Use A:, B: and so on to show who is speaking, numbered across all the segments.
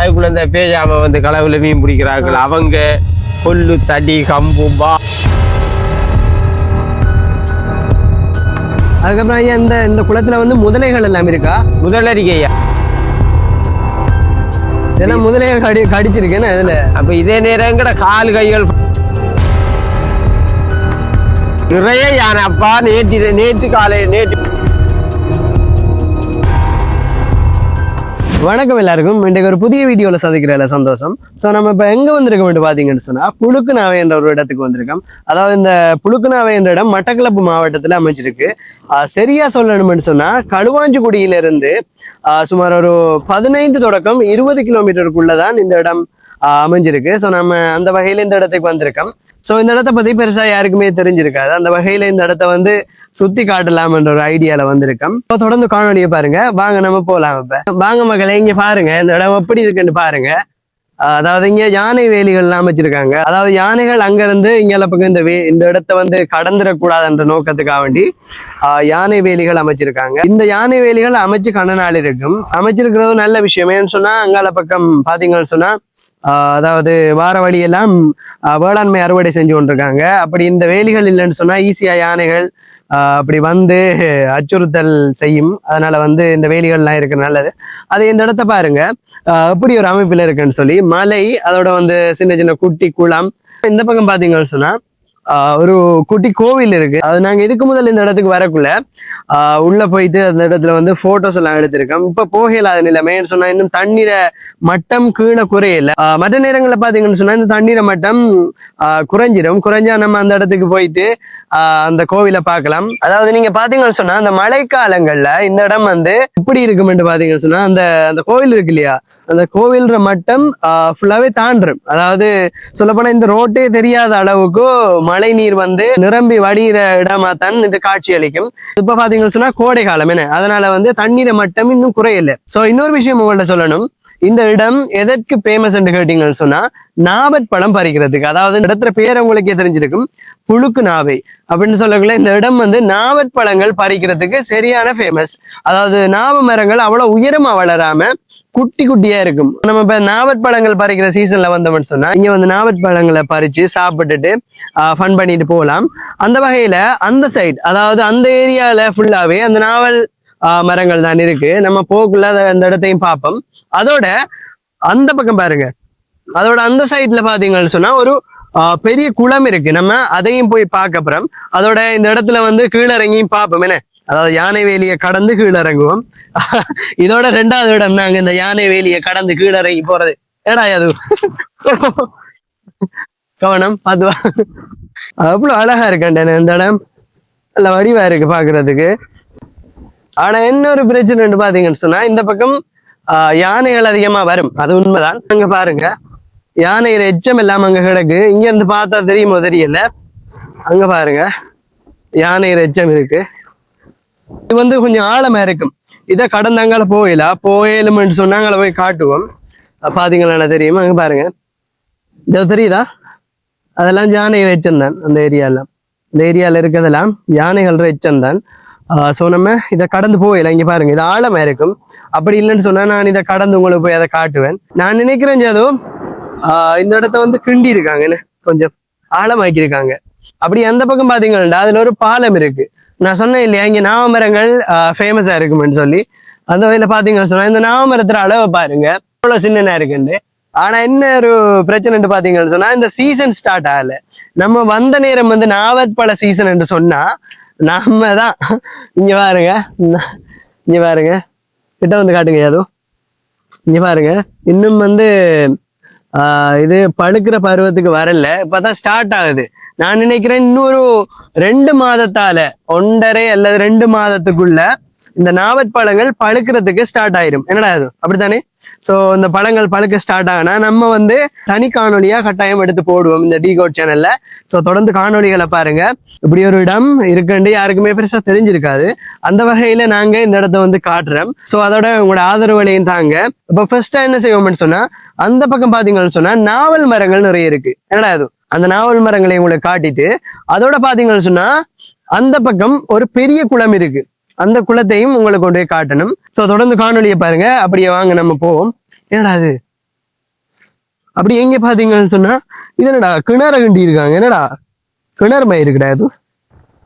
A: அதுக்குள்ள இந்த பேஜாம வந்து களவுல மீன் பிடிக்கிறார்கள். அவங்க கொல்லு தடி கம்பு பா.
B: அதுக்கப்புறம் ஐயா இந்த இந்த குளத்துல வந்து முதலைகள் எல்லாம் இருக்கா?
A: முதலரிக்கையா
B: இதெல்லாம் முதலைகள் கடி கடிச்சிருக்கேன்னு அதுல
A: அப்ப இதே நேரம் கூட கால் கைகள். நிறைய யானை அப்பா நேற்று நேற்று காலை நேற்று
B: வணக்கம் எல்லாருக்கும். இன்றைக்கு ஒரு புதிய வீடியோவில் சந்திக்கிறதுல சந்தோஷம். ஸோ நம்ம இப்போ எங்கே வந்திருக்கோம் பார்த்தீங்கன்னு சொன்னால் புழுக்குநாவை என்ற ஒரு இடத்துக்கு வந்திருக்கோம். அதாவது இந்த புழுக்குநாவை என்ற இடம் மட்டக்களப்பு மாவட்டத்தில் அமைஞ்சிருக்கு. சரியாக சொல்லணும்னு சொன்னால் களுவாஞ்சிக்குடியிலிருந்து சுமார் ஒரு பதினைந்து தொடக்கம் இருபது கிலோமீட்டருக்குள்ளதான் இந்த இடம் அமைஞ்சிருக்கு. ஸோ நம்ம அந்த வகையில் இந்த இடத்துக்கு வந்திருக்கோம். ஸோ இந்த இடத்த பற்றி பெருசாக யாருக்குமே தெரிஞ்சிருக்காது. அந்த வகையில் இந்த இடத்த வந்து சுத்தி காட்டலாம் என்ற ஒரு ஐடியால வந்திருக்கோம். இப்போ தொடர்ந்து காணொலியை பாருங்க. வாங்க நம்ம போலாம் இப்ப. வாங்க மக்களை இங்க பாருங்க. இந்த இடம் எப்படி இருக்குன்னு பாருங்க. அதாவது இங்க யானை வேலிகள்லாம் அமைச்சிருக்காங்க அதாவது யானைகள் அங்க இருந்து இங்க பக்கம் இந்த வே இந்த இடத்த வந்து கடந்துடக்கூடாதுன்ற நோக்கத்துக்காக வேண்டி ஆஹ் யானை வேலிகள் அமைச்சிருக்காங்க. இந்த யானை வேலிகள் அமைச்சு கண்ண நாள் இருக்கும். அமைச்சிருக்கிறது நல்ல விஷயம். ஏன்னு சொன்னா அங்கால பக்கம் பாத்தீங்கன்னு சொன்னா ஆஹ் அதாவது வார வழியெல்லாம் ஆஹ் வேளாண்மை அறுவடை செஞ்சு கொண்டிருக்காங்க. அப்படி இந்த வேலிகள் இல்லைன்னு சொன்னா ஈஸியா யானைகள் அப்படி வந்து அச்சுறுத்தல் செய்யும். அதனால வந்து இந்த வேலிகள்லாம் இருக்கு நல்லது. அது இந்த இடத்த பாருங்க. எப்படி ஒரு அமைப்பில் இருக்குன்னு சொல்லி மலை அதோட வந்து சின்ன சின்ன குட்டி குளம். இந்த பக்கம் பார்த்தீங்கன்னு சொன்னா ஆஹ் ஒரு குட்டி கோவில் இருக்கு. அது நாங்கள் இதுக்கு முதல் இந்த இடத்துக்கு வரக்குள்ள ஆஹ் உள்ள போயிட்டு அந்த இடத்துல வந்து போட்டோஸ் எல்லாம் எடுத்திருக்கோம். இப்ப போகலாத நிலைமைன்னு சொன்னா இன்னும் தண்ணீரை மட்டம் கீழே குறையல. மற்ற நேரங்களில் பாத்தீங்கன்னு சொன்னா இந்த தண்ணீரை மட்டம் ஆஹ் குறைஞ்சிரும். குறைஞ்சா நம்ம அந்த இடத்துக்கு போயிட்டு அந்த கோவிலை பார்க்கலாம். அதாவது நீங்க பாத்தீங்கன்னு சொன்னா அந்த மழைக்காலங்கள்ல இந்த இடம் வந்து எப்படி இருக்குமென்று பாத்தீங்கன்னு சொன்னா அந்த அந்த கோவில் இருக்கு இல்லையா? அந்த கோவில்ற மட்டம் ஃபுல்லாவே தாண்டும். அதாவது சொல்லப்போனா இந்த ரோட்டே தெரியாத அளவுக்கு மழை நீர் வந்து நிரம்பி வடிகிற இடமா தான் இந்த காட்சி அளிக்கும். இப்ப பாத்தீங்கன்னு சொன்னா கோடை காலம் என்ன? அதனால வந்து தண்ணீரை மட்டம் இன்னும் குறையல. சோ இன்னொரு விஷயம் உங்கள்ட்ட சொல்லணும். இந்த இடம் எதற்கு ஃபேமஸ் என்று கேட்டீங்கன்னு சொன்னா நாபட் பழம் பறிக்கிறதுக்கு. அதாவது இந்த இடத்துல பேர் உங்களுக்கே தெரிஞ்சிருக்கும். புழுக்கு நாவை அப்படின்னு சொல்லக்குள்ள இந்த இடம் வந்து நாவற் பழங்கள் பறிக்கிறதுக்கு சரியான ஃபேமஸ் அதாவது நாவ மரங்கள் அவ்வளவு உயரமா வளராம குட்டி குட்டியா இருக்கும். நம்ம இப்ப நாவற்பழங்கள் பறிக்கிற சீசன்ல வந்தோம்னு சொன்னா இங்க வந்து நாவற்பழங்களை பறிச்சு சாப்பிட்டுட்டு ஃபன் பண்ணிட்டு போகலாம். அந்த வகையில அந்த சைட் அதாவது அந்த ஏரியால ஃபுல்லாவே அந்த நாவல் ஆஹ் மரங்கள் தான் இருக்கு. நம்ம போக்குள்ள அந்த இடத்தையும் பார்ப்போம். அதோட அந்த பக்கம் பாருங்க. அதோட அந்த சைட்ல பாத்தீங்கன்னு சொன்னா ஒரு பெரிய குளம் இருக்கு. நம்ம அதையும் போய் பார்க்க அப்புறம் அதோட இந்த இடத்துல வந்து கீழிறங்கியும் பார்ப்போம். என்ன? அதாவது யானை வேலியை கடந்து கீழிறங்குவோம். இதோட ரெண்டாவது இடம் நாங்க இந்த யானை வேலியை கடந்து கீழிறங்கி போறது. ஏடா அது கவனம் அதுவா அவ்வளவு அழகா இருக்கேன் இந்த இடம். நல்ல வடிவா இருக்கு பாக்குறதுக்கு ஆனா என்ன ஒரு பிரச்சனைன்னு பாத்தீங்கன்னு சொன்னா இந்த பக்கம் ஆஹ், யானைகள் அதிகமா வரும். அது உண்மைதான். அங்க பாருங்க. யானை எச்சம் இல்லாம அங்க கிடக்கு. இங்க இருந்து பார்த்தா தெரியுமோ தெரியல. அங்க பாருங்க. யானை எச்சம் இருக்கு. இது வந்து கொஞ்சம் ஆழமா இருக்கும். இதை கடந்தாங்கால போயில போயிலும்னு சொன்னாங்கள போய் காட்டுவோம். பாத்தீங்களா தெரியுமா? அங்க பாருங்க. இதோ தெரியுதா? அதெல்லாம் யானைகள் எச்சம் தான் அந்த ஏரியாலாம் இந்த ஏரியால இருக்கிறதெல்லாம் யானைகள் எச்சம் தான். ஸோ நம்ம இதை கடந்து போயில இங்க பாருங்க. இது ஆழமா இருக்கும். அப்படி இல்லைன்னு சொன்னா நான் இதை கடந்து உங்களுக்கு போய் அதை காட்டுவேன். நான் நினைக்கிறேன் ஜாதோ இந்த இடத்த வந்து கிண்டி இருக்காங்க என்ன கொஞ்சம் ஆழமாக்கியிருக்காங்க. அப்படி அந்த பக்கம் பாத்தீங்கன்னா அதுல ஒரு பாலம் இருக்கு. நான் சொன்னேன் இல்லையா இங்க நாவமரங்கள் ஃபேமஸா இருக்குமென்னு சொல்லி. அந்த வகையில பாத்தீங்கன்னு சொன்னா இந்த நாவமரத்துல அளவு பாருங்க. எவ்வளவு சின்னனா இருக்குன்னு. ஆனா என்ன ஒரு பிரச்சனைன்னு பாத்தீங்கன்னு சொன்னா இந்த சீசன் ஸ்டார்ட் ஆகல. நம்ம வந்த நேரம் வந்து நாவற்பழ சீசன் என்று சொன்னா நம்ம தான். இங்க பாருங்க. இங்கே இங்க பாருங்க. கிட்ட வந்து காட்டுங்க ஏதோ இங்க பாருங்க. இன்னும் வந்து இது படுக்கிற பருவத்துக்கு வரல. இப்பதான் ஸ்டார்ட் ஆகுது. நான் நினைக்கிறேன் இன்னொரு ரெண்டு மாதத்தால ஒன்றரை அல்லது ரெண்டு மாதத்துக்குள்ள இந்த நாவற்பழங்கள் பழுக்கிறதுக்கு ஸ்டார்ட் ஆயிரும். என்னடா இது? அப்படித்தானே? சோ இந்த பழங்கள் பழுக்க ஸ்டார்ட் ஆகினா நம்ம வந்து தனி காணொலியா கட்டாயம் எடுத்து போடுவோம் இந்த டிகோட் சேனல்ல சோ தொடர்ந்து காணொளிகளை பாருங்க. இப்படி ஒரு இடம் இருக்குன்னு யாருக்குமே பெருசா தெரிஞ்சிருக்காது. அந்த வகையில நாங்க இந்த இடத்த வந்து காட்டுறோம். சோ அதோட உங்களோட ஆதரவுகளையும் தாங்க. இப்ப ஃபர்ஸ்டா என்ன செய்வோம்னு சொன்னா அந்த பக்கம் பாத்தீங்கன்னு சொன்னா நாவல் மரங்கள் நிறைய இருக்கு. என்னடா அது அந்த நாவல் மரங்களை உங்களுக்கு காட்டிட்டு அதோட பாத்தீங்கன்னு சொன்னா அந்த பக்கம் ஒரு பெரிய குளம் இருக்கு. அந்த குளத்தையும் உங்களுக்கு கொண்டு போய் காட்டணும். சோ தொடர்ந்து காணொலியை பாருங்க. அப்படியே வாங்க நம்ம போவோம். என்னடா அது அப்படி எங்க பாத்தீங்கன்னு சொன்னா இது என்னடா கிணறு கண்டி இருக்காங்க. என்னடா? கிணறு மாதிரி இருக்குடா இது.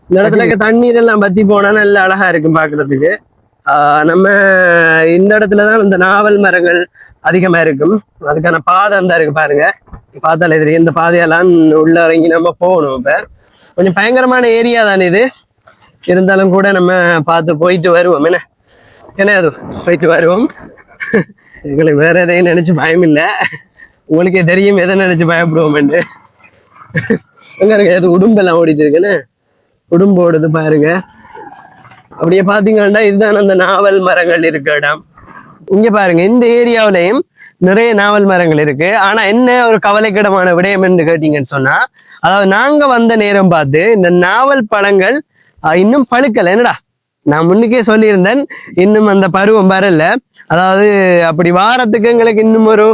B: இந்த இடத்துல இருக்க தண்ணீர் எல்லாம் பத்தி போனா நல்லா அழகா இருக்கும் பாக்குறதுக்கு. ஆஹ் நம்ம இந்த இடத்துல தான் இந்த நாவல் மரங்கள் அதிகமா இருக்கும். அதுக்கான பாதை அந்த இருக்கு பாருங்க. பார்த்தாலே தெரியும். இந்த பாதையெல்லாம் உள்ள இறங்கி நம்ம போகணும் இப்ப. கொஞ்சம் பயங்கரமான ஏரியா தானே இது. இருந்தாலும் கூட நம்ம பார்த்து போயிட்டு வருவோம். என்ன? என்ன அது? போயிட்டு வருவோம். எங்களுக்கு வேற எதையும் நினைச்சு பயம் இல்லை உங்களுக்கே தெரியும் எதை நினைச்சு பயப்படுவோம்னு எங்க இருக்கு? எது உடும்பெல்லாம் ஓடிட்டு இருக்குன்னு உடும்பு ஓடுது பாருங்க. அப்படியே பாத்தீங்கன்னா இதுதான் அந்த நாவல் மரங்கள் இருக்க இடம். இங்க பாருங்க இந்த ஏரியாவிலையும் நிறைய நாவல் மரங்கள் இருக்கு. ஆனா என்ன ஒரு கவலைக்கிடமான விடயம் என்று கேட்டீங்கன்னு சொன்னா அதாவது நாங்க வந்த நேரம் பார்த்து இந்த நாவல் பழங்கள் இன்னும் பழுக்கல. என்னடா? நான் முன்னுக்கே சொல்லியிருந்தேன் இன்னும் அந்த பருவம் வரல. அதாவது அப்படி வாரத்துக்கு எங்களுக்கு இன்னும் ஒரு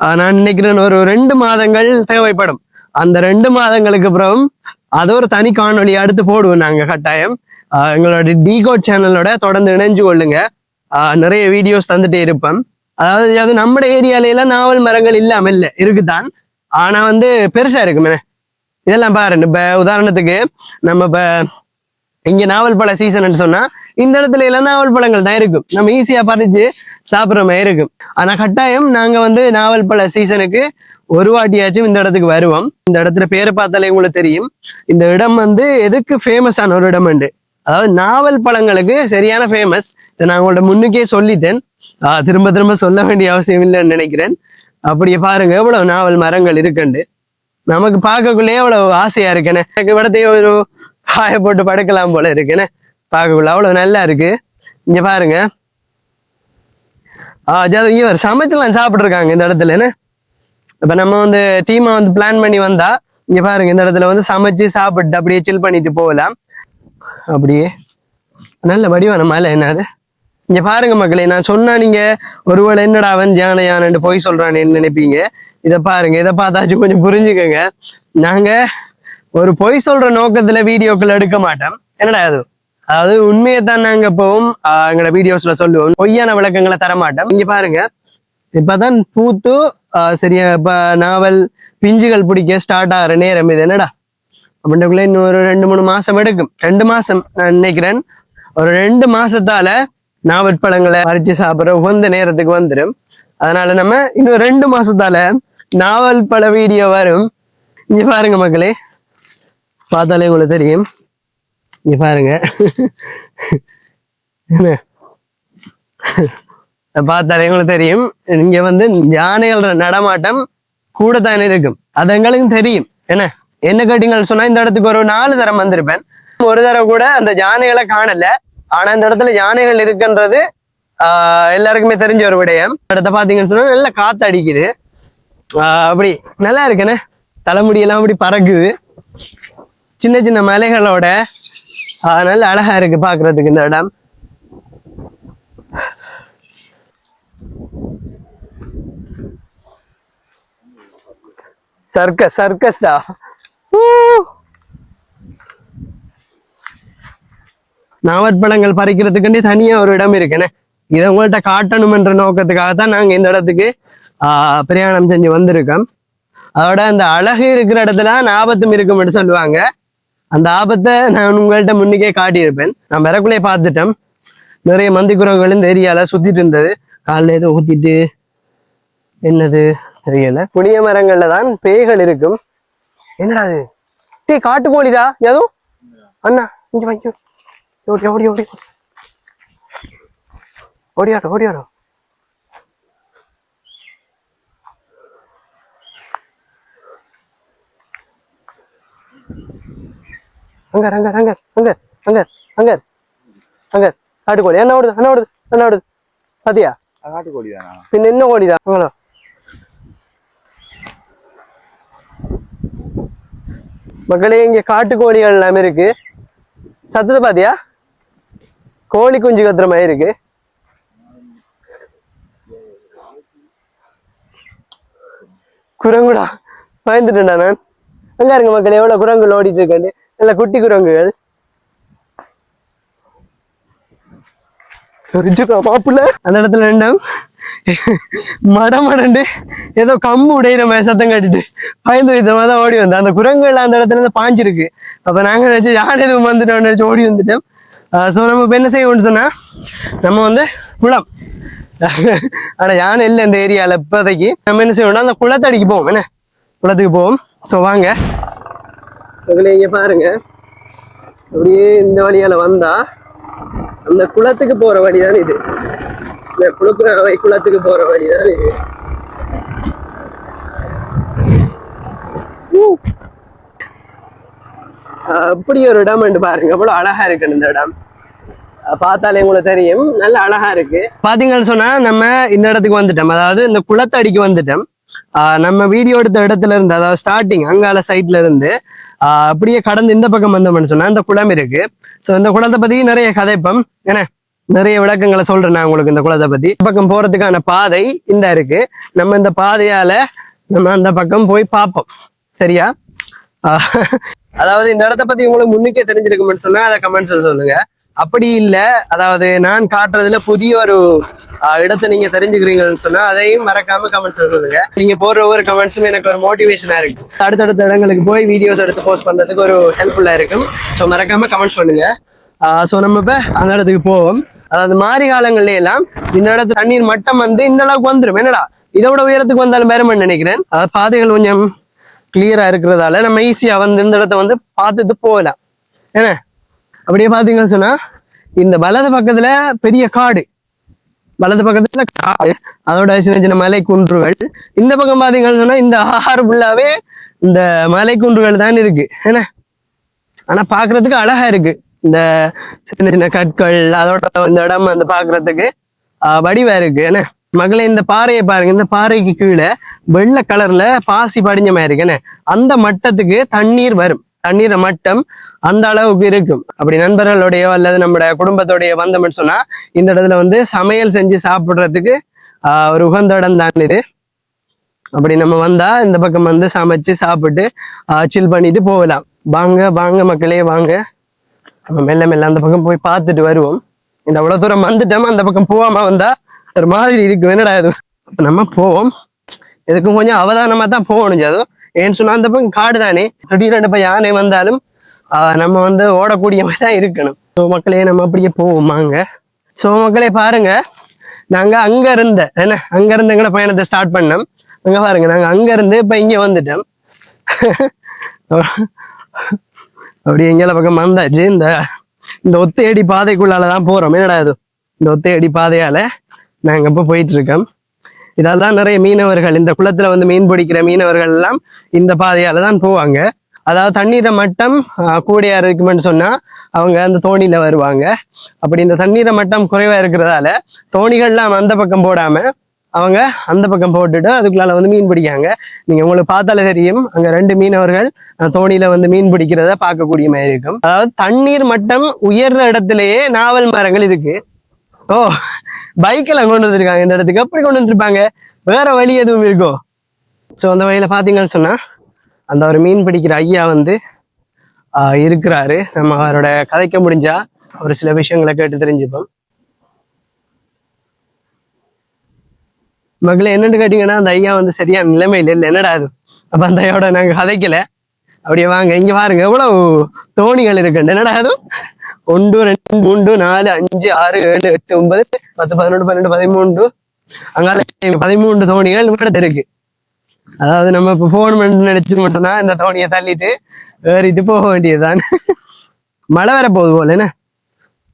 B: ஆஹ், நான் நினைக்கிறேன் ஒரு ரெண்டு மாதங்கள் தேவைப்படும். அந்த ரெண்டு மாதங்களுக்கு அப்புறம் அது ஒரு தனி காணொலி அடுத்து போடுவோம் நாங்க கட்டாயம். எங்களோட டிகோட் சேனலோட தொடர்ந்து இணைஞ்சு கொள்ளுங்க. நிறைய வீடியோஸ் தந்துட்டே இருப்பேன். அதாவது அது நம்ம ஏரியால எல்லாம் நாவல் மரங்கள் இல்லாமல் இல்லை இருக்குதான். ஆனா வந்து பெருசா இருக்குமே இதெல்லாம் பாரு இப்போ உதாரணத்துக்கு நம்ம இப்போ இங்க நாவல் பழ சீசன் சொன்னா இந்த இடத்துல எல்லாம் நாவல் பழங்கள் தான் இருக்கும். நம்ம ஈஸியா பறிச்சு சாப்பிடுற மாதிரி இருக்கும். ஆனா கட்டாயம் நாங்க வந்து நாவல் பழ சீசனுக்கு ஒரு வாட்டியாச்சும் இந்த இடத்துக்கு வருவோம். இந்த இடத்துல பேரை பார்த்தாலே உங்களுக்கு தெரியும். இந்த இடம் வந்து எதுக்கு ஃபேமஸான ஒரு இடம் உண்டு? அதாவது நாவல் பழங்களுக்கு சரியான ஃபேமஸ் இதை நான் உங்கள்ட்ட முன்னுக்கே சொல்லிட்டேன். ஆஹ் திரும்ப திரும்ப சொல்ல வேண்டிய அவசியம் இல்லைன்னு நினைக்கிறேன். அப்படியே பாருங்க எவ்வளவு நாவல் மரங்கள் இருக்குண்டு. நமக்கு பார்க்கக்குள்ளே எவ்வளவு ஆசையா இருக்குண்ணே எனக்கு விடத்தையே ஒரு காய போட்டு படுக்கலாம் போல இருக்குண்ணே பார்க்கக்குள்ள அவ்வளவு நல்லா இருக்கு. இங்க பாருங்க. ஆஹ் ஜாது இங்க சமைச்செல்லாம் சாப்பிட்ருக்காங்க இந்த இடத்துல என்ன? இப்ப நம்ம வந்து டீமா வந்து பிளான் பண்ணி வந்தா இங்க பாருங்க இந்த இடத்துல வந்து சமைச்சு சாப்பிட்டு அப்படியே சில் பண்ணிட்டு போகலாம். அப்படியே. நல்ல வடிவான மலை என்னது இங்க பாருங்க மக்களே நான் சொன்னா நீங்க ஒருவேளை என்னடா அவன் யானை யானைன்னு போய் சொல்றானேன்னு நினைப்பீங்க. இதை பாருங்க இதை பார்த்தாச்சும் கொஞ்சம் புரிஞ்சுக்கோங்க. நாங்க ஒரு பொய் சொல்ற நோக்கத்துல வீடியோக்கள் எடுக்க மாட்டோம். என்னடா அது? அதாவது உண்மையை தான் நாங்க எப்பவும் எங்களோட வீடியோஸ்ல சொல்லுவோம். பொய்யான விளக்கங்களை தர மாட்டோம். இங்க பாருங்க. இப்பதான் பூத்து ஆஹ், சரியா இப்ப நாவல் பிஞ்சுகள் பிடிக்க ஸ்டார்ட் ஆகிற நேரம் இது. என்னடா? அப்படின்றக்குள்ள இன்னும் ஒரு ரெண்டு மூணு மாசம் எடுக்கும். ரெண்டு மாசம் நான் நினைக்கிறேன். ஒரு ரெண்டு மாசத்தால நாவற்பழங்களை பறிச்சு சாப்பிட்ற உகந்த நேரத்துக்கு வந்துடும் அதனால நம்ம இன்னும் ரெண்டு மாசத்தால நாவல் பழ வீடியோ வரும். இங்க பாருங்க மக்களே. பார்த்தாலே உங்களுக்கு தெரியும். இங்க பாருங்க. என்ன? பார்த்தாலே உங்களுக்கு தெரியும். இங்க வந்து யானைகளோட நடமாட்டம் கூட தானே இருக்கும். அது எங்களுக்கும் தெரியும். என்ன? என்ன கேட்டீங்கன்னு சொன்னா இந்த இடத்துக்கு ஒரு நாலு தரம் வந்திருப்பேன். ஒரு தடவை கூட அந்த யானைகளை காணல. ஆனா இந்த இடத்துல யானைகள் இருக்குன்றது ஆஹ் எல்லாருக்குமே தெரிஞ்ச ஒரு விடயம். இடத்த பாத்தீங்கன்னு சொன்னா நல்லா காத்து அடிக்குது. ஆஹ் அப்படி நல்லா இருக்குண்ணே தலைமுடியெல்லாம் அப்படி பறக்குது. சின்ன சின்ன மலைகளோட ஆஹ் நல்ல அழகா இருக்கு பாக்குறதுக்கு இந்த இடம். சர்க்கஸ் சர்க்கஸ்டா? நாவற்பழங்கள் பறிக்கிறதுக்குன்னே தனியா ஒரு இடம் இருக்குண்ணே இதை உங்கள்கிட்ட காட்டணும் என்ற நோக்கத்துக்காக தான் நாங்க இந்த இடத்துக்கு ஆஹ் பிரயாணம் செஞ்சு வந்திருக்கோம். அதோட அந்த அழகு இருக்கிற இடத்துல தான் ஆபத்தும் இருக்கும்னு சொல்லுவாங்க. அந்த ஆபத்தை நான் உங்கள்கிட்ட முன்னிக்கே காட்டியிருப்பேன். நான் வரக்குள்ளே பார்த்துட்டோம். நிறைய மந்தி குரங்குகள் இந்த ஏரியால சுத்திட்டு இருந்தது. காலைல ஏதோ ஊத்திட்டு என்னது தெரியல. புளிய மரங்கள்ல தான் பேய்கள் இருக்கும். என்னடா அது டே போலிதா ஏதோ? அண்ணா இங்க வைக்கும் ஓடி ஓடி ஓடி. ஓடியாடோ ஓடியாடோ அங்க அங்க அங்க அங்க அங்க அங்க அங்க காட்டுக்கோழி. என்ன ஓடுது என்ன ஓடுது என்ன ஓடுது? பாத்தியா?
A: காட்டுக்கோழி தானா?
B: பின்ன என்ன கோழிடா அங்களோ மக்களே இங்க காட்டுக்கோழிகள் எல்லாமே இருக்கு. சத்தத்தை பாத்தியா? கோழி குஞ்சு கத்துற மாதிரி இருக்கு. குரங்குடா பயந்துட்டேன்டா நான். அங்க இருங்க மக்கள் எவ்வளவு குரங்குகள் ஓடிட்டு இருக்கேன் நல்ல குட்டி குரங்குகள். மாப்பிள்ள. அந்த இடத்துல ரெண்டும் மடண்டு ஏதோ கம்பு உடையிற மாதிரி சத்தம் கட்டிட்டு பயந்து விதமா தான் ஓடி வந்தேன். அந்த குரங்குகள் அந்த இடத்துல இருந்து பாஞ்சிருக்கு. அப்ப நாங்க நினைச்சு யார் எதுவும் வந்துட்டோம் நினைச்சு ஓடி வந்துட்டோம். ஸோ நம்ம இப்ப என்ன செய்ய வேண்டியதுன்னா நம்ம வந்து குளம். ஆனால் யானை இல்லை இந்த ஏரியால இப்போதைக்கு. நம்ம என்ன செய்யணும்னா அந்த குளத்தடிக்கு போவோம். என்ன? குளத்துக்கு போவோம். ஸோ வாங்க. அதில் இங்கே பாருங்க. அப்படியே இந்த வழியால வந்தா அந்த குளத்துக்கு போற வழிதான் இது. இந்த குளுக்குறாவை குளத்துக்கு போற வழிதான் இது. ஆஹ் அப்படி ஒரு இடம் என்று பாருங்க. அவ்வளோ அழகா இருக்கு இந்த இடம். பார்த்தாலே உங்களுக்கு தெரியும். நல்ல அழகா இருக்கு. பாத்தீங்கன்னு சொன்னா நம்ம இந்த இடத்துக்கு வந்துட்டோம். அதாவது இந்த குளத்தடிக்கு வந்துட்டோம். ஆஹ் நம்ம வீடியோ எடுத்த இடத்துல இருந்து அதாவது ஸ்டார்டிங் அங்கால சைட்ல இருந்து ஆஹ் அப்படியே கடந்து இந்த பக்கம் வந்தோம்னு சொன்னா இந்த குளம் இருக்கு. ஸோ இந்த குளத்தை பத்தி நிறைய கதைப்பம். என்ன? நிறைய விளக்கங்களை சொல்றேன் நான் உங்களுக்கு இந்த குளத்தை பத்தி. இந்த பக்கம் போறதுக்கான பாதை இந்த இருக்கு. நம்ம இந்த பாதையால நம்ம அந்த பக்கம் போய் பார்ப்போம். சரியா? அதாவது இந்த இடத்த பத்தி உங்களுக்கு முன்னுக்கே தெரிஞ்சிருக்கும்னு சொன்னா அதை கமெண்ட்ஸ் சொல்லுங்க. அப்படி இல்ல அதாவது நான் காட்டுறதுல புதிய ஒரு இடத்தை நீங்க தெரிஞ்சுக்கிறீங்கன்னு சொன்னா அதையும் மறக்காம கமெண்ட்ஸ் சொல்லுங்க. நீங்க போடுற ஒவ்வொரு கமெண்ட்ஸும் எனக்கு ஒரு மோட்டிவேஷனா இருக்கு. அடுத்தடுத்த இடங்களுக்கு போய் வீடியோஸ் எடுத்து போஸ்ட் பண்றதுக்கு ஒரு ஹெல்ப்ஃபுல்லா இருக்கும். ஸோ மறக்காம கமெண்ட்ஸ் பண்ணுங்க. ஸோ நம்ம இப்ப அந்த இடத்துக்கு போவோம். அதாவது மாறி காலங்கள்ல எல்லாம் இந்த இடத்துல தண்ணீர் மட்டம் வந்து இந்த அளவுக்கு வந்துடும் என்னடா? இதோட உயரத்துக்கு வந்தாலும் பேரமன் நினைக்கிறேன். அதாவது பாதைகள் கொஞ்சம் கிளியரா இருக்கிறதால நம்ம ஈஸியா வந்து இந்த இடத்த வந்து பார்த்துட்டு போகலாம். என்ன? அப்படியே பாத்தீங்கன்னு சொன்னா இந்த வலது பக்கத்துல பெரிய காடு. வலது பக்கத்துல காடு. அதோட சின்ன சின்ன மலை குன்றுகள் இந்த பக்கம் பாத்தீங்கன்னு சொன்னா இந்த ஆறு ஃபுல்லாவே இந்த மலை குன்றுகள் தான் இருக்கு. என்ன? ஆனா பாக்குறதுக்கு அழகா இருக்கு. இந்த சின்ன சின்ன கற்கள் அதோட இந்த இடம் வந்து பாக்குறதுக்கு வடிவா இருக்கு. என்ன? மகளே இந்த பாறையை பாருங்க. இந்த பாறைக்கு கீழே வெள்ளை கலர்ல பாசி படிஞ்ச மாதிரி இருக்கேன்னு. அந்த மட்டத்துக்கு தண்ணீர் வரும். தண்ணீர் மட்டம் அந்த அளவுக்கு இருக்கும். அப்படி நண்பர்களுடையோ அல்லது நம்முடைய குடும்பத்தோடைய வந்தோம்னு சொன்னா இந்த இடத்துல வந்து சமையல் செஞ்சு சாப்பிடுறதுக்கு ஆஹ் ஒரு உகந்த இடம் தான் இது. அப்படி நம்ம வந்தா இந்த பக்கம் வந்து சமைச்சு சாப்பிட்டு சில் பண்ணிட்டு போகலாம். வாங்க வாங்க மக்களே வாங்க. நம்ம மெல்ல மெல்ல அந்த பக்கம் போய் பார்த்துட்டு வருவோம். இந்த அவ்வளவு தூரம் வந்துட்டோம்? அந்த பக்கம் போகாம வந்தா ஒரு மாதிரி இருக்கு என்னடா இது? அப்ப நம்ம போவோம். இதுக்கும் கொஞ்சம் அவதானமாக தான் போகணும் அதுவும் ஏன்னு சொன்னால் அந்த பக்கம் காடு தானே. திடீர்னு இப்போ யானை வந்தாலும் ஆஹ் நம்ம வந்து ஓடக்கூடிய மாதிரி தான் இருக்கணும். ஸோ மக்களே நம்ம அப்படியே போவோமாங்க ஸோ மக்களே பாருங்க. நாங்க அங்க இருந்த என்ன? அங்க இருந்து எங்களை பயணத்தை ஸ்டார்ட் பண்ணோம். அங்க பாருங்க நாங்க அங்க இருந்து இப்போ இங்க வந்துட்டோம். அப்படி எங்கேல பக்கம் வந்தாச்சு. இந்த இந்த ஒத்தையடி பாதைக்குள்ளால தான் போறோம். என்னடா இது? இந்த ஒத்தையடி பாதையால. நாங்க இப்போ போயிட்டு இருக்கோம் இதால தான் நிறைய மீனவர்கள் இந்த குளத்துல வந்து மீன் பிடிக்கிற மீனவர்கள் எல்லாம் இந்த பாதையால தான் போவாங்க. அதாவது தண்ணீரை மட்டம் ஆஹ், கூடியா இருக்குமென்னு சொன்னா அவங்க அந்த தோணியில் வருவாங்க. அப்படி இந்த தண்ணீரை மட்டம் குறைவா இருக்கிறதால தோணிகள்லாம் அந்த பக்கம் போடாம அவங்க அந்த பக்கம் போட்டுட்டு அதுக்குள்ளால வந்து மீன் பிடிக்காங்க நீங்க உங்களுக்கு பார்த்தாலே தெரியும் அங்க ரெண்டு மீனவர்கள் தோணியில் வந்து மீன் பிடிக்கிறத பார்க்கக்கூடிய மாதிரி இருக்கும். அதாவது தண்ணீர் மட்டம் உயர்ற இடத்துலயே நாவல் மரங்கள் இருக்கு. ஓ பைக்கெல்லாம் கொண்டு வந்திருக்காங்க. இந்த இடத்துக்கு எப்படி கொண்டு வந்திருப்பாங்க? வேற வழி எதுவும் இருக்கோ? ஸோ அந்த வழியில பாத்தீங்கன்னு சொன்னா அந்த ஒரு மீன் பிடிக்கிற ஐயா வந்து ஆஹ், இருக்கிறாரு. நம்ம அவரோட கதைக்க முடிஞ்சா ஒரு சில விஷயங்களை கேட்டு தெரிஞ்சுப்போம். மகளே என்னன்னு கேட்டீங்கன்னா அந்த ஐயா வந்து சரியான நிலைமையில இல்லை. என்னடா அது அப்ப அந்த ஐயாவோட நாங்க கதைக்கல. அப்படியே வாங்க இங்க பாருங்க. எவ்வளவு தோணிகள் இருக்கு. என்னடா அதுவும் ஒன்று ரெண்டு மூன்று நாலு அஞ்சு ஆறு ஏழு எட்டு ஒன்பது பத்து பதினொன்று பன்னெண்டு பதிமூன்று. அங்கால பதிமூன்று தோணிகள் இவ்வளவு இருக்கு அதாவது நம்ம இப்போ ஃபோன் பண்ணி நினைச்சு மட்டும்னா இந்த தோணியை தள்ளிட்டு ஏறிட்டு போக வேண்டியதுதான். மழை வர போகுது போல என்ன?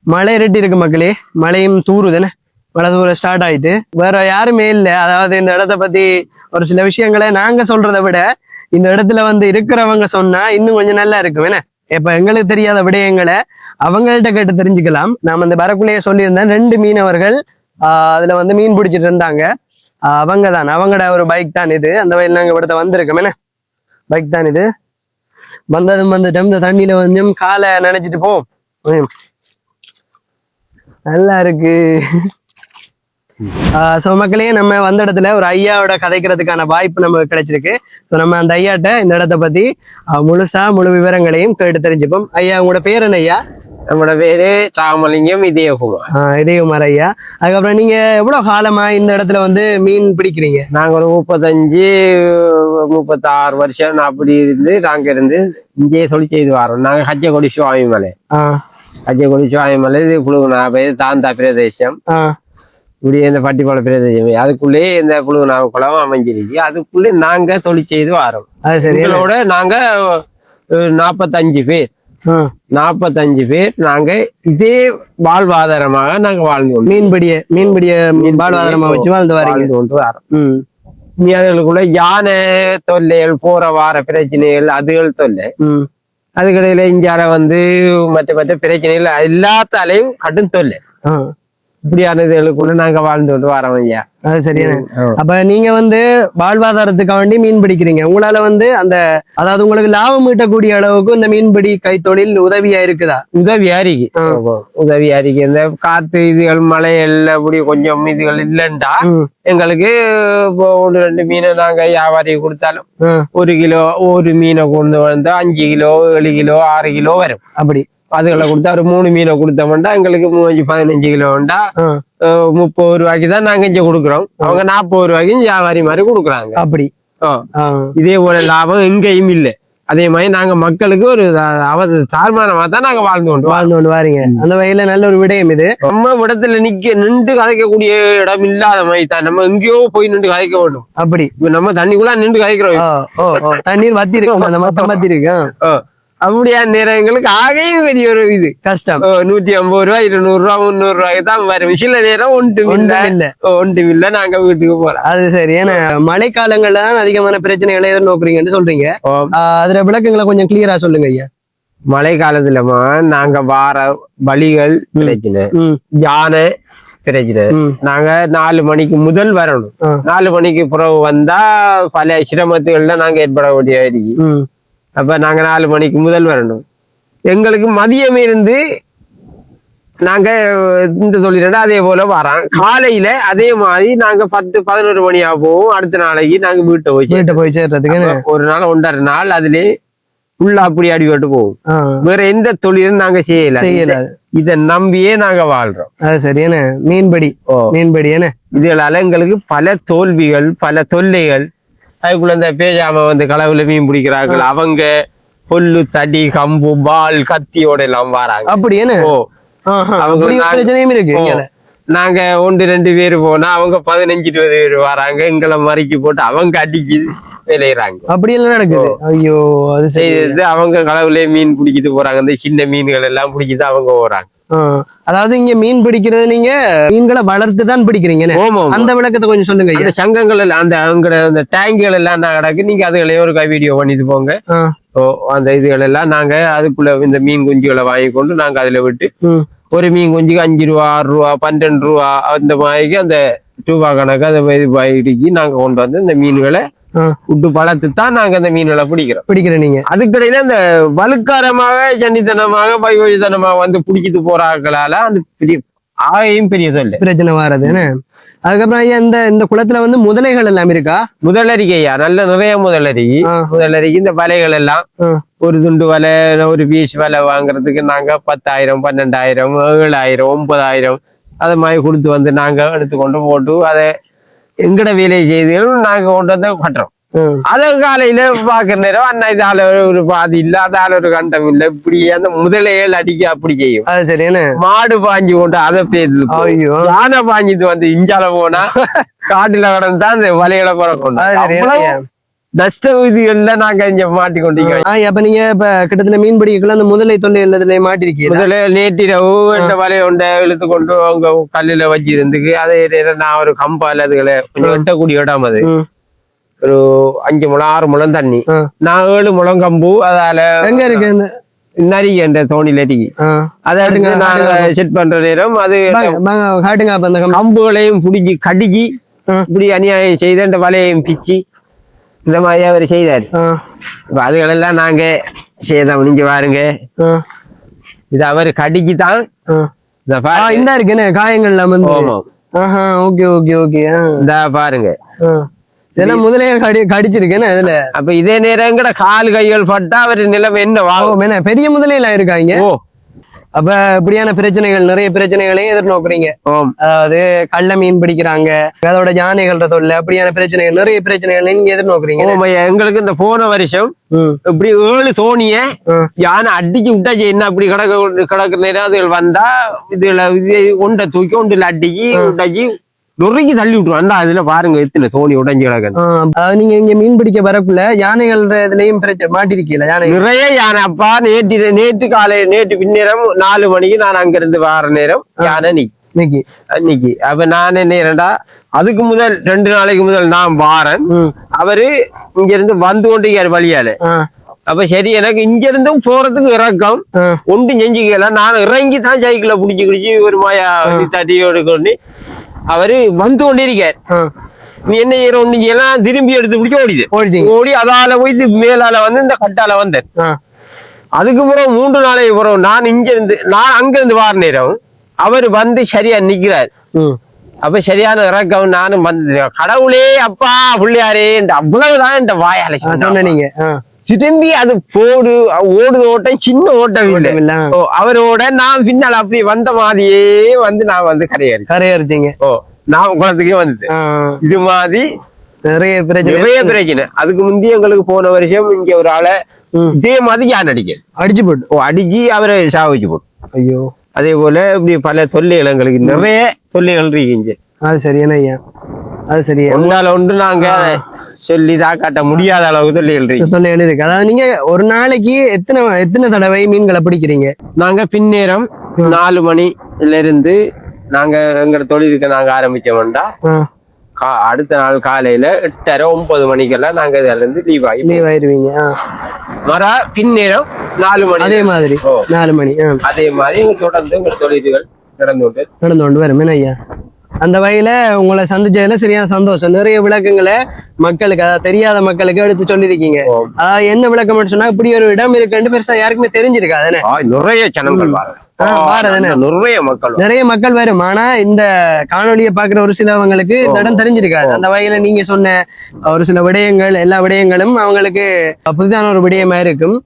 B: மழை இரட்டி இருக்கு மக்களே. மழையும் தூறுது என்ன? மழை தூர ஸ்டார்ட் ஆயிட்டு. வேற யாருமே இல்லை. அதாவது இந்த இடத்த பத்தி ஒரு சில விஷயங்களை நாங்க சொல்றதை விட இந்த இடத்துல வந்து இருக்கிறவங்க சொன்னா இன்னும் கொஞ்சம் நல்லா இருக்கும் என்ன? இப்ப எங்களுக்கு தெரியாத விடயங்களை அவங்கள்ட்ட கேட்டு தெரிஞ்சுக்கலாம். நாம் அந்த வரக்குள்ளேயே சொல்லியிருந்தேன் ரெண்டு மீனவர்கள் அதில் வந்து மீன் பிடிச்சிட்டு இருந்தாங்க. அவங்க தான் அவங்களோட ஒரு பைக் தான் இது. அந்த வயல் நாங்கள் இடத்த வந்திருக்கோம். என்ன? பைக் தான் இது. வந்ததும் வந்துட்டோம். இந்த தண்ணியில் வந்து காலை நினைச்சிட்டு போம் நல்லா இருக்கு. ஸோ மக்களே நம்ம வந்த இடத்துல ஒரு ஐயாவோட கதைக்கிறதுக்கான வாய்ப்பு நமக்கு கிடைச்சிருக்கு. ஸோ நம்ம அந்த ஐயாட்ட இந்த இடத்த பத்தி முழுசா முழு விவரங்களையும் கேட்டு தெரிஞ்சுப்போம். ஐயா உங்களோட பேர் என்ன ஐயா?
A: நம்மளோட பேரு ராமலிங்கம் இதயகுமார்.
B: ஆ, இடையகுமார் ஐயா. அதுக்கப்புறம் நீங்க எவ்வளவு காலமா இந்த இடத்துல வந்து மீன் பிடிக்கிறீங்க?
A: நாங்க ஒரு முப்பத்தஞ்சு முப்பத்தாறு வருஷம் அப்படி இருந்து நாங்க இருந்து இங்கேயே சொல்லி செய்து வரோம். நாங்க ஹஜ்ஜகொடி சுவாமி மலை. ஹஜ்ஜகொடி சுவாமி மலை இது புழுகுநாபை தாந்தா பிரதேசம். இப்படி இந்த பட்டிப்பாள பிரதேசம். அதுக்குள்ளேயே இந்த புழுகுநாப குளம் அமைஞ்சிருக்கு அதுக்குள்ளே நாங்க தொழில் செய்து வரோம்.
B: அது சரி.
A: எங்களோட நாங்க நாற்பத்தஞ்சு பேர். நாற்பத்தஞ்சு பேர் நாங்க இதே வாழ்வாதாரமாக நாங்க வாழ்ந்து
B: மீன்பிடிய மீன்பிடிய வாழ்வாதாரமா வச்சு வாழ்ந்து வரீங்க
A: வாழ்ந்து கொண்டு வரோம் இனி அதுகளுக்குள்ள யானை தொல்லைகள் போற வார பிரச்சனைகள் அதுகள் தொல்லை. அதுக்கடையில இந்தியால வந்து மற்ற மற்ற பிரச்சனைகள் எல்லாத்தாலையும் கடும் தொல்லை. இப்படியானதுகளுக்குள்ள நாங்க வாழ்ந்து கொண்டு வரோம் ஐயா.
B: அது சரியான
A: ஆமா.
B: அப்ப நீங்க வந்து வாழ்வாதாரத்துக்காக வேண்டி மீன் பிடிக்கிறீங்க. உங்களால வந்து அந்த அதாவது உங்களுக்கு லாபம் ஈட்டக்கூடிய அளவுக்கு இந்த மீன்பிடி கைத்தொழில் உதவியா இருக்குதா?
A: உதவியா இருக்கு உதவியா இருக்கு இந்த காத்து இதுகள் மழை எல்லாம் அப்படி கொஞ்சம் இதுகள் இல்லைண்டா எங்களுக்கு இப்போ ஒன்று ரெண்டு மீனை நாங்க வியாபாரி கொடுத்தாலும் ஒரு கிலோ ஒரு மீனை கொண்டு வந்து அஞ்சு கிலோ ஏழு கிலோ ஆறு கிலோ வரும்.
B: அப்படி.
A: அதுகளை கொடுத்தா ஒரு மூணு மீனை கொடுத்தோம்னா எங்களுக்கு மூணு பதினஞ்சு கிலோ அஹ் முப்பது ரூபாய்க்கு தான் நாங்க இங்க கொடுக்குறோம். அவங்க நாற்பது ரூபாய்க்கு வியாபாரி மாதிரி கொடுக்குறாங்க.
B: அப்படி.
A: இதே போல லாபம் எங்கேயும் இல்லை. அதே மாதிரி நாங்க மக்களுக்கு ஒரு அவ தாழ்மானமா தான் நாங்க வாழ்ந்து கொண்டு.
B: வாழ்ந்து கொண்டு வாரீங்க. அந்த வகையில நல்ல ஒரு விடயம் இது.
A: நம்ம இடத்துல நிக்க நின்று கதைக்கக்கூடிய இடம் இல்லாத மாதிரி தான். நம்ம எங்கேயோ போய் நின்று கதைக்க வேண்டும்.
B: அப்படி.
A: நம்ம தண்ணிக்குள்ள நின்று கதைக்கிறோம்.
B: தண்ணீர் வத்தி இருக்கு அந்த மொத்தம் வத்தி இருக்கு ஆ,
A: ஆ. அப்படியா நேரம் எங்களுக்கு ஆகையும் பெரிய ஒரு இது.
B: கஷ்டம்.
A: நூத்தி ஐம்பது ரூபா இருநூறு ரூபா முந்நூறு ரூபாய்க்கு தான் வரும். சில நேரம் ஒன்று
B: இல்ல.
A: ஒன்று இல்ல. நாங்க வீட்டுக்கு போறோம்.
B: அது சரி. ஏன்னா மழை காலங்கள்ல தான் அதிகமான பிரச்சனைகளை எதிர்நோக்குறீங்கன்னு சொல்றீங்க. அதுல விளக்கங்களை கொஞ்சம் கிளியரா சொல்லுங்க ஐயா.
A: மழை காலத்துலமா நாங்க வார வழிகள் பிரச்சனை. யானை பிரச்சனை. நாங்க நாலு மணிக்கு முதல் வரணும். நாலு மணிக்கு பிறகு வந்தா பல சிரமத்துகள்ல நாங்க ஏற்பட வேண்டிய இருக்கு. அப்ப நாங்க நாலு மணிக்கு முதல் வரணும். எங்களுக்கு மதியம் இருந்து நாங்க இந்த சொல்லிட்டா அதே போல வரோம் காலையில அதே மாதிரி நாங்க பத்து பதினோரு மணியா போவோம் அடுத்த நாளைக்கு நாங்க வீட்டை போய்
B: வீட்டை போய் சேர்றதுக்கு?
A: ஒரு நாள் ஒன்றரை நாள் அதுல உள்ள அப்படி அடிபட்டு போவோம்
B: ஆ,
A: வேற எந்த தொழிலும் நாங்க செய்யல.
B: செய்யல.
A: இதை நம்பியே நாங்க வாழ்றோம்.
B: அது சரி மீன்பிடி. மீன்பிடி என்ன?
A: இதுகளால எங்களுக்கு பல தோல்விகள் பல தொல்லைகள் அதுக்குள்ள இந்த பேஜாம வந்து களவுல மீன் பிடிக்கிறார்கள். அவங்க புல்லு தடி கம்பு பால் கத்தியோட எல்லாம் வராங்க.
B: அப்படி என்ன? பிரச்சனையும் இருக்கு.
A: நாங்க ஒன்று ரெண்டு பேர் போனா அவங்க பதினஞ்சு இருபது பேர் வராங்க. எங்களை மறிச்சு போட்டு அவங்க அடிச்சு விளையிறாங்க.
B: அப்படி எல்லாம் நடக்குது. ஐயோ அது
A: செய்து அவங்க களவுல மீன் பிடிக்கிட்டு போறாங்க. இந்த சின்ன மீன்கள் எல்லாம் பிடிக்கிட்டு அவங்க போறாங்க
B: அதாவது இங்க மீன் பிடிக்கிறது நீங்க மீன்களை வளர்த்து தான் பிடிக்கிறீங்க அந்த விளக்கத்தை கொஞ்சம் சொல்லுங்க
A: அந்த சங்கங்கள் எல்லாம் அந்த அவங்க அந்த டேங்குகள் எல்லாம் நான் கிடக்கு நீங்க அதுகளே ஒரு வீடியோ பண்ணிட்டு போங்க. அந்த இதுகள் எல்லாம் நாங்க அதுக்குள்ள இந்த மீன் குஞ்சுகளை வாங்கி கொண்டு நாங்க அதுல விட்டு ஒரு மீன் குஞ்சுக்கு அஞ்சு ரூபா ஆறு ரூபா பன்னெண்டு ரூபா அந்த மாதிரிக்கு அந்த ரூபா கணக்கு அந்த மாதிரி வாங்கி நாங்க கொண்டு வந்து இந்த மீன்களை விட்டு வளர்த்து தான் நாங்க அந்த மீன்களை பிடிக்கிறோம்.
B: பிடிக்கிற நீங்க.
A: அதுக்கிடையில அந்த வலுக்காரமாக சன்னித்தனமாக பைவழித்தனமாக வந்து பிடிக்கிட்டு போறாங்களால அந்த பெரிய ஆகையும் பெரிய தொல்லை
B: பிரச்சனை என்ன? அதுக்கப்புறம் ஐயா இந்த இந்த குளத்துல வந்து முதலைகள் எல்லாம் இருக்கா?
A: முதலரிக்கையா நல்ல நிறைய முதலரிக்கை. முதலரிக்கை இந்த வலைகள் எல்லாம். ஒரு துண்டு வலை ஒரு பீஸ் வலை வாங்குறதுக்கு நாங்க பத்தாயிரம் பன்னெண்டாயிரம் ஏழாயிரம் ஒன்பதாயிரம் அது மாதிரி கொடுத்து வந்து நாங்க எடுத்துக்கொண்டு போட்டு அதை எங்கட வேலை செய்து நாங்க கொண்டு வந்து கட்டுறோம். அதை காலையில பாக்குற நேரம் அண்ணா இதால ஒரு பாதி இல்ல அதால ஒரு கண்டம் இல்ல. இப்படி அந்த முதலைகள் அடிக்க அப்படி செய்யும்.
B: அது சரி
A: மாடு பாஞ்சு கொண்டு அதை
B: ஐயோ.
A: யானை பாஞ்சிட்டு வந்து இஞ்சால போனா காட்டுல கடந்தா அந்த வலைகளை பிறக்கணும் நஷ்ட விதிகள்ல நாங்க இங்க மாட்டிக்கொண்டீங்க.
B: அப்ப நீங்க இப்ப கிட்டத்தட்ட மீன் பிடிக்கல அந்த முதலை தொல்லை உள்ளதுல மாட்டிருக்கீங்க
A: முதல்ல நேற்றிரவு இந்த வலையை உண்ட இழுத்து கொண்டு அவங்க கல்லுல வச்சு இருந்துக்கு அதே நேரம் நான் ஒரு கம்பால் அதுகளை கொஞ்சம் வெட்டக்கூடிய இடம் அது. ஒரு அஞ்சு முழம் ஆறு முழம் தண்ணி. நான் ஏழு முழம் கம்பு அதால
B: எங்க இருக்கு இந்த-
A: நரி என்ற தோணில இருக்கு
B: ஆ,
A: அதை எடுத்து
B: காட்டுங்க,
A: நான் செட் பண்ற நேரம் அது
B: காட்டுங்க
A: கம்புகளையும் பிடிச்சி கடிக்கி. இப்படி அநியாயம் செய்து அந்த வலையையும் பிச்சு இந்த மாதிரி அவர் செய்தார். இப்ப அதுகளெல்லாம் நாங்க சேதம் நீங்க பாருங்க. இது அவர் கடிக்கு தான். இந்த
B: ஆ,
A: பாருங்க
B: இந்த இருக்கு என்ன காயங்கள்லாம் வந்து. ஆஹா ஓகே ஓகே ஓகே
A: இந்த பாருங்க.
B: இதெல்லாம் முதலே கடி கடிச்சிருக்கு என்ன இதுல
A: அப்ப இதே நேரம் கூட கால் கைகள் பட்டா அவர் நிலைமை என்ன? வாகும்
B: என்ன பெரிய முதலையெல்லாம் இருக்காங்க
A: ஓ.
B: அப்ப இப்படியான பிரச்சனைகள் நிறைய பிரச்சனைகளையும் எதிர்நோக்குறீங்க. அதாவது கள்ள மீன் பிடிக்கிறாங்க அதோட யானைகள்ற தொல்லை அப்படியான பிரச்சனைகள் நிறைய பிரச்சனைகள் நீங்க எதிர்நோக்குறீங்க.
A: எங்களுக்கு இந்த போன வருஷம் இப்படி ஏழு சோனிய. யானை அடிச்சு விட்டாச்சு என்ன இப்படி கிடக்க கிடக்குற வந்தா இதுல இது ஒன்றை தூக்கி ஒன்றில் அடிச்சு விட்டாச்சு நொறுக்கி தள்ளி விட்டுரும். அந்த அதுல பாருங்க எத்தனை தோணி உடைஞ்சு கிடக்கு.
B: அதாவது நீங்க இங்க மீன் பிடிக்க வரக்குள்ள யானைகள் இதுலயும் மாட்டிருக்கீங்களா யானை
A: நிறைய யானை அப்பா நேற்று நேற்று காலை நேற்று பின்னேரம் நாலு மணிக்கு நான் அங்கிருந்து வார நேரம் யானை நீ.
B: இன்னைக்கு?
A: அன்னைக்கு. அப்ப நான் என்ன அதுக்கு முதல் ரெண்டு நாளைக்கு முதல் நான் வாரேன். அவரு இங்க இருந்து வந்து கொண்டிருக்காரு வழியால. அப்ப சரி எனக்கு இங்க இருந்தும் போறதுக்கு இறக்கம். ஒன்றும் செஞ்சுக்கல. நான் இறங்கி தான் சைக்கிளை பிடிச்சி பிடிச்சி ஒரு மாயா தட்டி எடுக்கொண்டு அவரு வந்து கொண்டிருக்கார். நீ என்ன செய்யற ஒண்ணு செய்யலாம் திரும்பி எடுத்து பிடிச்சி ஓடிது ஓடி அதால போய் மேலால வந்து இந்த கட்டால வந்தேன் அதுக்கு பிறகு மூன்று நாளைக்கு பிறகு நான் இங்க இருந்து நான் அங்க இருந்து வார நேரம் அவர் வந்து சரியா நிக்கிறார். அப்ப சரியான இறக்கம் நானும் வந்து கடவுளே அப்பா பிள்ளையாரே அவ்வளவுதான் இந்த வாயால
B: ஆ,
A: திரும்பி அது போடு ஓடுது ஓட்டம் சின்ன ஓட்டம் இல்லை. அவரோட நான் பின்னால் அப்படி வந்த மாதிரியே வந்து நான் வந்து கரையாரு
B: கரையறுத்தீங்க
A: ஓ நான் குளத்துக்கே வந்தது
B: ஆ.
A: இது மாதிரி
B: நிறைய பிரச்சனை.
A: நிறைய பிரச்சனை. அதுக்கு முந்தைய எங்களுக்கு போன வருஷம் இங்க ஒரு ஆளை. இதே மாதிரி யான் அடிக்க
B: அடிச்சு போட்டு.
A: ஓ அடிச்சு அவரை சாவிச்சு போட்டு.
B: ஐயோ.
A: அதே போல இப்படி பல தொல்லைகள் எங்களுக்கு நிறைய தொல்லைகள் இருக்குங்க.
B: அது சரியான ஐயா? அது சரி.
A: ஒன்றால ஒன்று நாங்க சொல்லி தாக்காட்ட முடியாத அளவுக்கு தொல்லைகள் இருக்கு
B: சொல்ல இருக்கு. அதாவது நீங்க ஒரு நாளைக்கு எத்தனை எத்தனை தடவை மீன்களை பிடிக்கிறீங்க?
A: நாங்க பின்னேரம் நாலு மணில இருந்து நாங்க எங்க தொழிலுக்கு நாங்க ஆரம்பிக்க வேண்டாம் அடுத்த நாள் காலையில எட்டரை ஒன்பது மணிக்கெல்லாம் நாங்க இதுல இருந்து லீவ் ஆகி
B: லீவ் ஆயிருவீங்க.
A: வர பின்னேரம் நாலு மணி
B: அதே மாதிரி. நாலு மணி.
A: அதே மாதிரி தொடர்ந்து எங்க தொழில்கள் நடந்து கொண்டு
B: நடந்து கொண்டு வரும். ஐயா? அந்த வகையில உங்களை சந்திச்சதுல சரியான சந்தோஷம். நிறைய விளக்கங்களை மக்களுக்கு அதாவது தெரியாத மக்களுக்கு எடுத்து சொல்லியிருக்கீங்க. அதாவது என்ன விளக்கம் சொன்னா இப்படி ஒரு இடம் இருக்குன்னு பெருசா யாருக்குமே தெரிஞ்சிருக்காது
A: நிறைய ஜனங்கள். நிறைய மக்கள்
B: நிறைய மக்கள் வரும். ஆனா இந்த காணொளியை பாக்குற ஒரு சிலவங்களுக்கு இந்த இடம் தெரிஞ்சிருக்காது. அந்த வகையில நீங்க சொன்ன ஒரு சில விடயங்கள் எல்லா விடயங்களும் அவங்களுக்கு புதிதான ஒரு விடயமா இருக்கும்.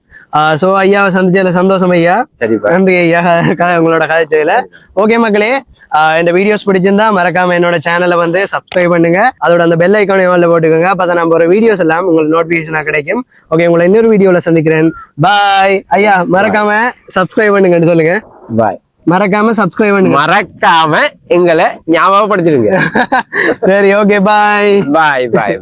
B: சோ ஐயாவை சந்திச்சதுல சந்தோஷம் ஐயா. நன்றி ஐயா. உங்களோட கதைச்சையில ஓகே மக்களே. இந்த வீடியோஸ் பிடிச்சிருந்தா மறக்காம என்னோட சேனலை வந்து சப்ஸ்கிரைப் பண்ணுங்க. அதோட அந்த பெல் ஐக்கானை உள்ள போட்டுக்கோங்க. அப்பதான் நம்ம ஒரு வீடியோஸ் எல்லாம் உங்களுக்கு நோட்டிபிகேஷனா கிடைக்கும். ஓகே உங்களை இன்னொரு வீடியோல சந்திக்கிறேன். பாய் ஐயா மறக்காம சப்ஸ்கிரைப் பண்ணுங்கன்னு சொல்லுங்க.
A: பாய்
B: மறக்காம சப்ஸ்கிரைப் பண்ணுங்க.
A: மறக்காம எங்களை ஞாபகப்படுத்திடுங்க.
B: சரி ஓகே பாய்
A: பாய் பாய் பாய்